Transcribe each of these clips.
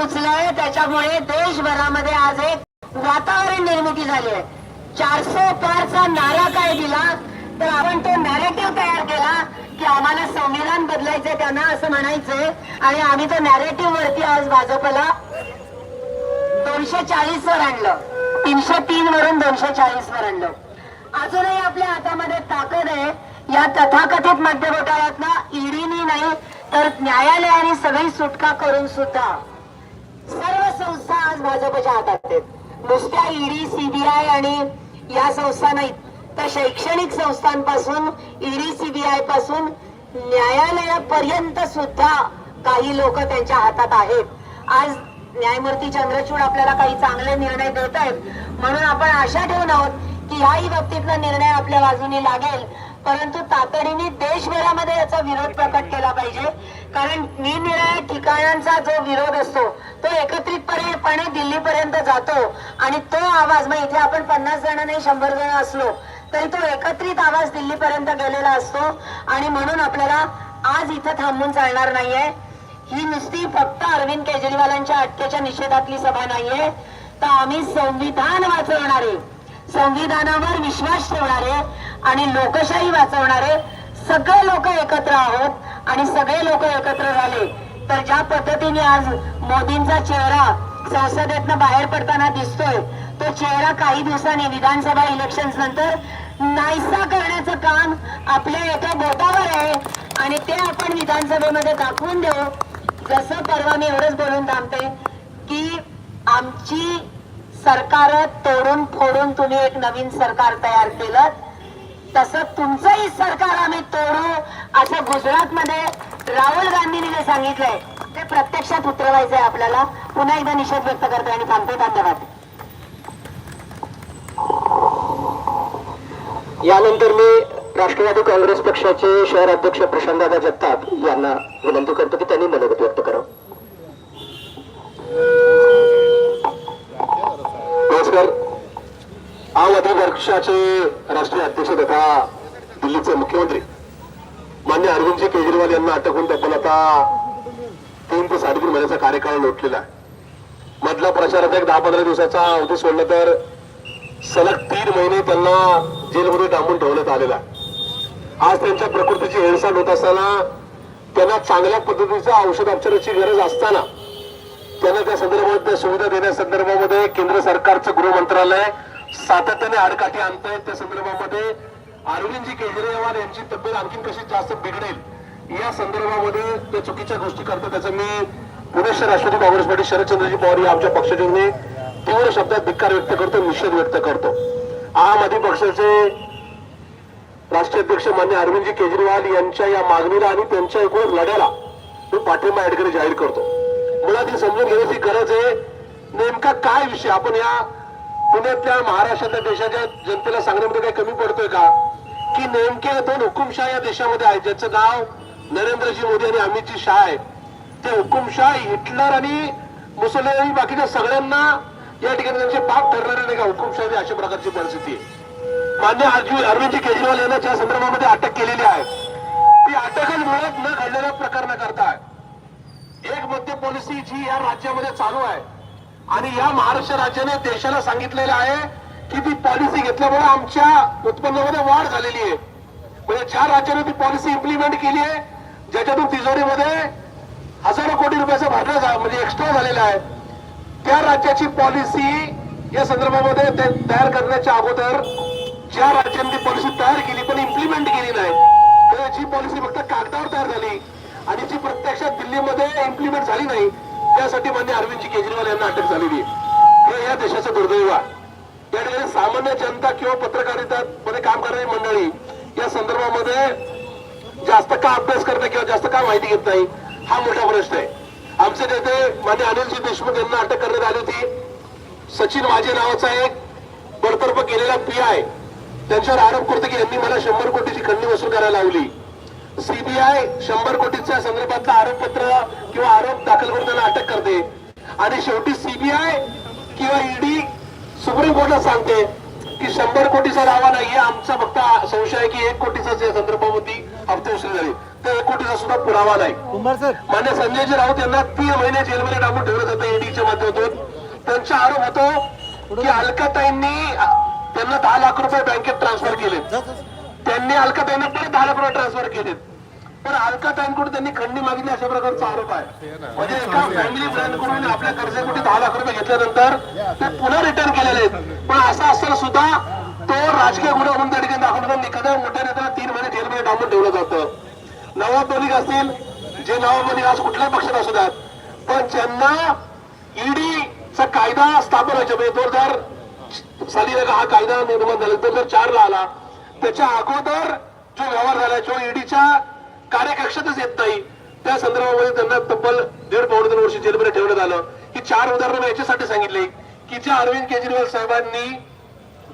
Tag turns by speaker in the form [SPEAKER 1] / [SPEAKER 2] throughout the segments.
[SPEAKER 1] सुचलंय त्याच्यामुळे देशभरामध्ये आज एक वातावरण निर्मिती झाली आहे. चारशे पारचा नारा काय दिला? तर आपण तो नॅरेटिव्ह तयार केला की आम्हाला संविधान बदलायचंय त्यांना असं म्हणायचंय. आणि आम्ही तो नॅरेटिव्ह वरती आज भाजपला दोनशे चाळीस वर आणलं. तीनशे तीन वरून दोनशे चाळीस वर आणलं. अजूनही आपल्या हातामध्ये ताकद आहे. या तथाकथित मध्य घोटाळ्यातनं ईडीनी नाही तर न्यायालयाने सगळी सुटका करून सुद्धा सर्व संस्था आज भाजपच्या हातात आहेत. नुसत्या ईडी सीबीआय आणि या संस्था नाहीत तर शैक्षणिक संस्थांपासून ईडी सीबीआयपासून न्यायालयापर्यंत सुद्धा काही लोक त्यांच्या हातात आहेत. आज न्यायमूर्ती चंद्रचूड आपल्याला काही चांगले निर्णय देत आहेत. म्हणून आपण आशा ठेवून आहोत की ह्याही बाबतीतला निर्णय आपल्या बाजूने लागेल. परंतु तातडीने देशभरामध्ये याचा विरोध प्रकट केला पाहिजे. कारण निरनिराळ्या ठिकाणांचा जो विरोध असतो तो एकत्रितपणे दिल्लीपर्यंत जातो. आणि तो आवाज मग इथे आपण पन्नास जण नाही शंभर जण असलो तरी तो एकत्रित आवाज दिल्लीपर्यंत गेलेला असतो. आणि म्हणून आपल्याला आज इथं थांबून चालणार नाहीये. ही नुसती फक्त अरविंद केजरीवालांच्या अटकेच्या निषेधातली सभा नाहीये. तर आम्ही संविधान वाचवणारे. संविधानावर विश्वास ठेवणारे आणि लोकशाही वाचवणारे सगळे लोक एकत्र आहोत आणि सगळे लोक एकत्र झाले तर ज्या पद्धतीने आज मोदींचा चेहरा संसदेतनं बाहेर पडताना दिसतोय तो चेहरा काही दिवसांनी विधानसभा इलेक्शन नंतर नाहीसा करण्याचं काम आपल्या एका बोटावर आहे आणि ते आपण विधानसभेमध्ये दाखवून देऊ. जसं परवा मी एवढंच बोलून थांबते की आमची सरकार तोडून फोडून तुम्ही एक नवीन सरकार तयार केलं. तसं तुमचंही सरकार आम्ही तोडू असं गुजरात मध्ये राहुल गांधींनी जे सांगितलंय ते प्रत्यक्षात उतरवायचंय आपल्याला. पुन्हा एकदा निषेध व्यक्त करते आणि थांबते धन्यवाद.
[SPEAKER 2] यानंतर मी राष्ट्रवादी काँग्रेस पक्षाचे शहर अध्यक्ष प्रशांतदादा जगताप यांना विनंती करतो की त्यांनी मनोगत व्यक्त करावं. आम आदमी पक्षाचे राष्ट्रीय अध्यक्ष तथा दिल्लीचे मुख्यमंत्री. मान्य अरविंदजी केजरीवाल यांना अटक होऊन आता तीन ते साडेतीन महिन्याचा कार्यकाळ लोटलेला आहे. मधला प्रचाराचा एक दहा पंधरा दिवसाचा अवधी सोडला तर सलग तीन महिने त्यांना जेलमध्ये डांबून ठेवण्यात आलेला आहे. आज त्यांच्या प्रकृतीची हेळसांड होत असताना त्यांना चांगल्या पद्धतीचा औषधोपचाराची गरज असताना त्यांना त्या संदर्भात त्या सुविधा देण्यासंदर्भामध्ये केंद्र सरकारचं गृह मंत्रालय सातत्याने आडकाठी आणताय. त्या संदर्भामध्ये अरविंदजी केजरीवाल यांची तब्येत आणखी कशी जास्त बिघडेल या संदर्भामध्ये ते चुकीच्या गोष्टी करतात. त्याचं मी पुणे शहर राष्ट्रवादी काँग्रेस पार्टी शरदचंद्रजी पवार या आमच्या पक्षाचे तीव्र शब्दात धिक्कार व्यक्त करतो निषेध व्यक्त करतो. आम आदमी पक्षाचे राष्ट्रीय अध्यक्ष मान्य अरविंदजी केजरीवाल यांच्या या मागणीला आणि त्यांच्या एकूण लढ्याला मी पाठिंबा या ठिकाणी जाहीर करतो. मुळात ही समजून घेण्याची गरज आहे नेमका काय विषय? आपण या पुण्यातल्या महाराष्ट्रातल्या देशाच्या जनतेला सांगण्यामध्ये काही कमी पडतोय का? की नेमके दोन हुकुमशाह या देशामध्ये आहेत ज्याचं नाव नरेंद्रजी मोदी आणि अमितजी शाह आहे ते हुकुमशाह हिटलर आणि मुसोलिनी बाकीच्या सगळ्यांना या ठिकाणी त्यांचे पाप ठरणारे नाही का? हुकुमशाही अशा प्रकारची परिस्थिती आहे. मान्य अरविंद अरविंदजी केजरीवाल यांना ज्या संदर्भामध्ये अटक केलेली आहे ती अटकच मुळात न घडलेल्या प्रकार न करताय एक मध्य पॉलिसी जी या राज्यामध्ये चालू आहे आणि या महाराष्ट्र राज्याने देशाला सांगितलेलं आहे की ती पॉलिसी घेतल्यामुळे आमच्या उत्पन्नामध्ये वाढ झालेली आहे. म्हणजे ज्या राज्याने ती पॉलिसी इम्प्लिमेंट केली आहे ज्याच्यातून तिजोरीमध्ये हजारो कोटी रुपयाचा भरणं म्हणजे एक्स्ट्रा झालेला आहे त्या राज्याची पॉलिसी या संदर्भामध्ये ते तयार करण्याच्या अगोदर ज्या राज्यांनी ती पॉलिसी तयार केली पण इम्प्लिमेंट केली नाही तर जी पॉलिसी फक्त कागदावर तयार झाली आणि जी प्रत्यक्षात दिल्लीमध्ये इम्प्लिमेंट झाली नाही त्यासाठी मान्य अरविंदजी केजरीवाल यांना अटक झालेली आहे. हे या देशाचं दुर्दैव आहे. या ठिकाणी सामान्य जनता किंवा पत्रकारिता मध्ये काम करणारी मंडळी या संदर्भामध्ये जास्त का अभ्यास करते किंवा जास्त का माहिती घेत नाही हा मोठा प्रश्न आहे. आमचे नेते मान्य अनिलजी देशमुख यांना अटक करण्यात आली होती. सचिन माझे नावाचा एक बडतर्फ केलेला पी आय त्यांच्यावर आरोप करतो की यांनी मला शंभर कोटीची खंडणी वसूल करायला लावली. सीबीआय शंभर कोटीच्या संदर्भातलं आरोपपत्र किंवा आरोप दाखल करते आणि शेवटी सीबीआय किंवा ईडी सुप्रीम कोर्टात सांगते की शंभर कोटीचा दावा नाहीये. आमचा फक्त संशय आहे की एक कोटीचाच या संदर्भामध्ये हप्ते उसले झाले तर एक कोटीचा सुद्धा पुरावा नाही. मान्य संजयजी राऊत यांना तीन महिने जेलमध्ये टाकून ठेवलं जातं ईडीच्या माध्यमातून. त्यांचा आरोप होतो की अलकाताईंनी त्यांना दहा लाख रुपये बँकेत ट्रान्सफर केले त्यांनी अलकाताईंना परत दहा लाख रुपये ट्रान्सफर केलेत. पण अलकाताईंकडून त्यांनी खंडी मागितली अशा प्रकारचा आरोप आहे. म्हणजे एका फॅमिली कडून आपल्या कर्जापोटी दहा लाख रुपये घेतल्यानंतर ते पुन्हा रिटर्न केलेले आहेत. पण असं असताना सुद्धा तो राजकीय गुन्हा म्हणून त्या ठिकाणी दाखवून एखाद्या मोठ्या नेत्याला तीन महिने जेलमध्ये डांबून ठेवलं जातं. नवाब मलिक असतील जे नवाब मलिक आज कुठल्याही पक्षात असू द्यात. पण ज्यांना ईडीचा कायदा स्थापन व्हायचा म्हणजे दोन हजार साली हा कायदा निर्माण झाला. दोन हजार चार ला आला. त्याच्या अगोदर जो व्यवहार झाला जो ईडीच्या लक्षातच येत नाही. त्या संदर्भामध्ये त्यांना तब्बल दीड पावणे दोन वर्ष जेलमध्ये ठेवण्यात आलं. ही चार उदाहरणं मी याच्यासाठी सांगितली. की ज्या अरविंद केजरीवाल साहेबांनी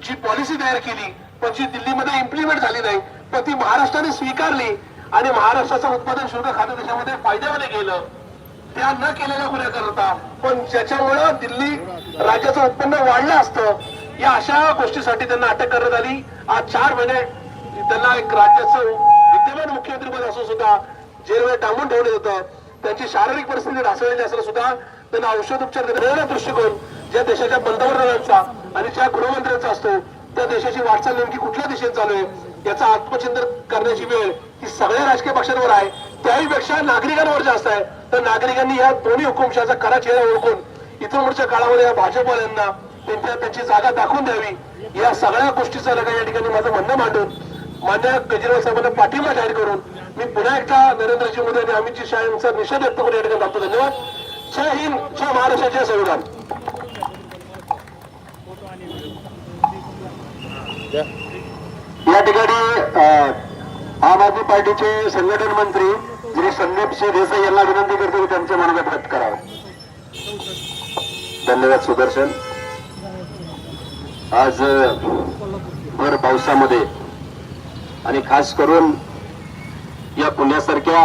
[SPEAKER 2] जी पॉलिसी तयार केली पण जी दिल्लीमध्ये इम्प्लिमेंट झाली नाही पण ती महाराष्ट्राने स्वीकारली आणि महाराष्ट्राचं उत्पादन शुल्क खातं देशामध्ये फायद्यामध्ये गेलं. त्या न केलेल्या गुन्ह्या करता पण ज्याच्यामुळं दिल्ली राज्याचं उत्पन्न वाढलं असतं या अशा गोष्टीसाठी त्यांना अटक करण्यात आली. आज चार महिने त्यांना एक राज्याचं जेलमध्ये डांबून ठेवलं होतं त्यांची शारीरिक परिस्थिती ढासळलेली असताना सुद्धा त्यांना औषधोपचार देण्याचा दृष्टिकोन ज्या देशाच्या पंतप्रधानांचा आणि ज्या गृहमंत्र्यांचा असतो त्या देशाची वाटचाल नेमकी कुठल्या दिशेत चालू आहे याचा आत्मचिंतन करण्याची वेळ ही सगळ्या राजकीय पक्षांवर आहे. त्याहीपेक्षा नागरिकांवर जास्त आहे. तर नागरिकांनी या दोन्ही हुकुमशाचा खरा चेहरा ओळखून इथं पुढच्या काळामध्ये या भाजपवाल्यांना त्यांच्या त्यांची जागा दाखवून द्यावी. या सगळ्या गोष्टीचा लगा या ठिकाणी माझं म्हणणं मांडून मान्य केजरीवाल साहेबांना पाठिंबा जाहीर करून मी पुन्हा एकदा नरेंद्रजी मोदी आणि अमितजी शाह यांचा निषेध व्यक्त करून या ठिकाणी दाखवतो. धन्यवाद. जय हिंद जय महाराष्ट्राचे संविधान.
[SPEAKER 3] या ठिकाणी आम आदमी पार्टीचे संघटन मंत्री श्री संदीप सिंह देसाई यांना विनंती करतो की त्यांचे मनोगत व्यक्त करावं. धन्यवाद सुदर्शन. आज भर पावसामध्ये आणि खास करून या पुण्यासारख्या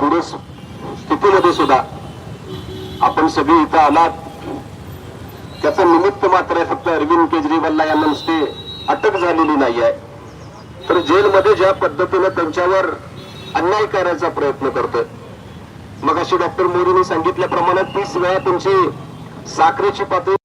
[SPEAKER 3] पुरुष स्थितीमध्ये सुद्धा आपण सगळी इथं आलात. त्याचं निमित्त मात्र आहे फक्त अरविंद केजरीवालला यांना नुसते अटक झालेली नाही आहे. तर जेलमध्ये ज्या पद्धतीनं त्यांच्यावर अन्याय करायचा प्रयत्न करतोय. मग अशी डॉक्टर मोदींनी सांगितल्याप्रमाणे तीस वेळा तुमची साखरेची पातळी